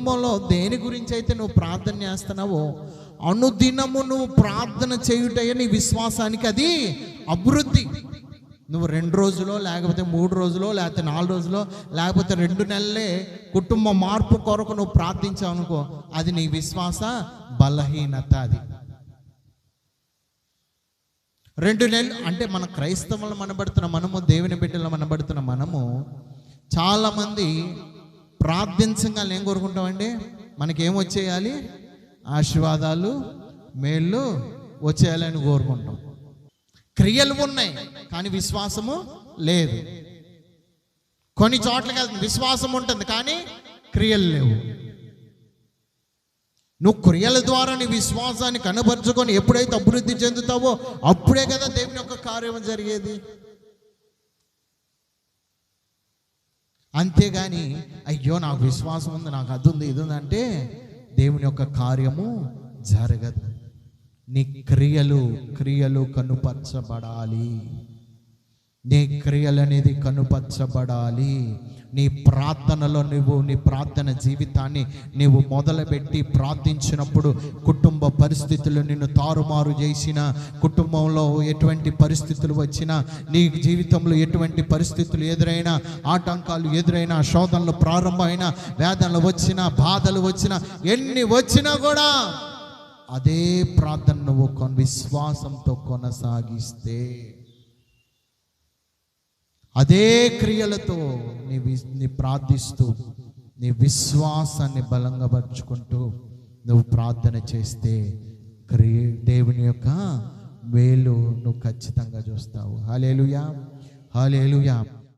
కుటుంబంలో దేని గురించి అయితే నువ్వు ప్రార్థన చేస్తున్నావో అనుదినము నువ్వు ప్రార్థన చేయుటయ్యే నీ విశ్వాసానికి అది అభివృద్ధి. నువ్వు రెండు రోజులో లేకపోతే మూడు రోజులో లేకపోతే నాలుగు రోజులో లేకపోతే రెండు నెలలే కుటుంబ మార్పు కొరకు నువ్వు ప్రార్థించావు అనుకో అది నీ విశ్వాస బలహీనత అది. రెండు నెలలు అంటే మన క్రైస్తవులు మనబడుతున్న మనము దేవుని బిడ్డలు మనబడుతున్న మనము చాలామంది ప్రార్థించంగా ఏం కోరుకుంటామండి? మనకి వచ్చేయాలి? ఆశీర్వాదాలు మేళ్ళు వచ్చేయాలని కోరుకుంటాం. క్రియలు ఉన్నాయి కానీ విశ్వాసము లేదు. కొన్ని చోట్లకి వెళ్తుంది విశ్వాసం ఉంటుంది కానీ క్రియలు లేవు. నువ్వు క్రియల ద్వారా నీ విశ్వాసాన్ని కనబరుచుకొని ఎప్పుడైతే అభివృద్ధి చెందుతావో అప్పుడే కదా దేవుని యొక్క కార్యం జరిగేది. అంతేగాని అయ్యో నాకు విశ్వాసం ఉంది నాకు అది ఉంది ఇది ఉందంటే అంటే దేవుని యొక్క కార్యము జరగదు. నీ క్రియలు క్రియలు కనుపరచబడాలి. నీ క్రియలు అనేది కనుపరచబడాలి. నీ ప్రార్థనలో నువ్వు నీ ప్రార్థన జీవితాన్ని నీవు మొదలుపెట్టి ప్రార్థించినప్పుడు కుటుంబ పరిస్థితులు నిన్ను తారుమారు చేసిన కుటుంబంలో ఎటువంటి పరిస్థితులు వచ్చినా నీ జీవితంలో ఎటువంటి పరిస్థితులు ఎదురైనా ఆటంకాలు ఎదురైనా శోధనలు ప్రారంభమైన వేదనలు వచ్చినా బాధలు వచ్చినా ఎన్ని వచ్చినా కూడా అదే ప్రార్థన నువ్వు కొన్ విశ్వాసంతో కొనసాగిస్తే అదే క్రియలతో నీ వి- నీ ప్రార్థిస్తూ నీ విశ్వాసాన్ని బలంగా పరుచుకుంటూ నువ్వు ప్రార్థన చేస్తే క్రియ దేవుని యొక్క మేలు నువ్వు ఖచ్చితంగా చూస్తావు. Hallelujah hallelujah